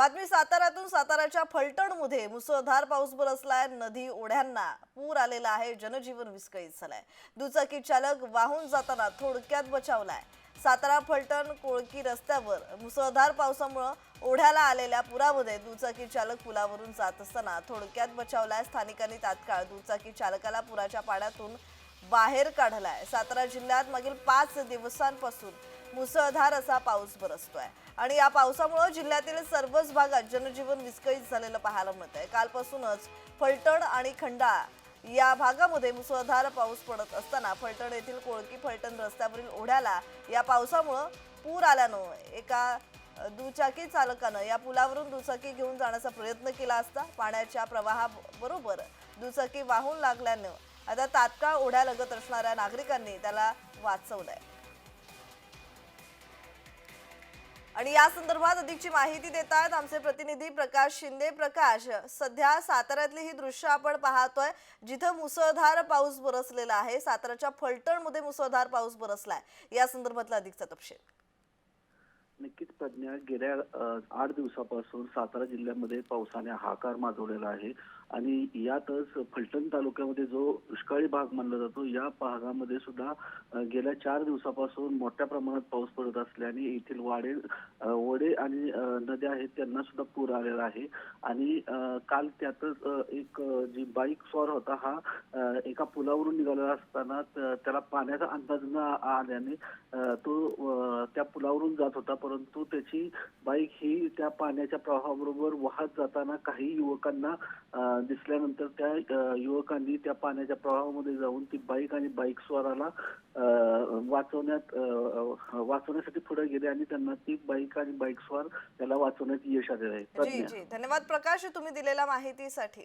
बातमी साताऱ्यातून साताऱ्याच्या फलटणमध्ये मुसळधार पाऊस बरसलाय नदी ओढ्यांना पूर आलेला आहे जनजीवन विस्कळीत झालंय. दुचाकी चालक वाहून जाताना थोडक्यात बचावलाय. सातारा फलटण कोळकी रस्त्यावर मुसळधार पावसामुळं ओढ्याला आलेल्या पुरामध्ये दुचाकी चालक पुलावरून जात असताना थोडक्यात बचावलाय. स्थानिकांनी तात्काळ दुचाकी चालकाला पुराच्या पाण्यातून बाहेर काढलाय. सातारा जिल्ह्यात मागील पाच दिवसांपासून मुसळधार असा पाऊस बरसतोय. आणि या पावसामुळे जिल्ह्यातील सर्वच भागात जनजीवन विस्कळीत झालेलं पाहायला मिळत आहे कालपासूनच फलटण आणि खंडाळा या भागामध्ये मुसळधार पाऊस पडत असताना फलटण येथील कोळकी फलटण रस्त्यावरील ओढ्याला या पावसामुळं पूर आल्यानं एका दुचाकी चालकानं या पुलावरून दुचाकी घेऊन जाण्याचा प्रयत्न केला असता पाण्याच्या प्रवाहाबरोबर दुचाकी वाहून लागल्यानं आता तात्काळ ओढ्यालगत असणाऱ्या नागरिकांनी त्याला वाचवलंय. आणि या संदर्भात अधिकची माहिती देत आहेत आमचे प्रतिनिधी प्रकाश शिंदे. प्रकाश सध्या साताऱ्यातली ही दृश्य आपण पाहतोय जिथं मुसळधार पाऊस बरसलेला आहे. साताऱ्याच्या फलटणमध्ये मुसळधार पाऊस बरसलाय. या संदर्भातला अधिकचा तपशील. नक्कीच प्रज्ञा गेल्या आठ दिवसापासून सातारा जिल्ह्यामध्ये पावसाने हाकार माजवलेला आहे आणि यातच फलटण तालुक्यामध्ये जो दुष्काळी भाग मानला जातो या भागामध्ये सुद्धा गेल्या चार दिवसापासून मोठ्या प्रमाणात पाऊस पडत असल्याने येथील वाडे वडे आणि नद्या आहेत त्यांना सुद्धा पूर आलेला आहे आणि काल त्यातच एक जी बाईक स्वार होता हा एका पुलावरून निघालेला असताना त्याला पाण्याचा अंदाज न आल्याने तो त्या पुलावरून जात होता. परंतु त्याची बाईक ही त्या पाण्याच्या प्रवाहाबरोबर वाहत जाताना काही युवकांना दिसल्यानंतर त्या युवकांनी त्या पाण्याच्या प्रवाहामध्ये जाऊन ती बाईक आणि बाईक स्वाराला वाचवण्यात वाचवण्यासाठी पुढे गेले आणि त्यांना ती बाईक आणि बाईक स्वार त्याला वाचवण्यात यश आलेलं आहे. जी प्रज्ञा. जी. धन्यवाद प्रकाश तुम्ही दिलेल्या माहितीसाठी.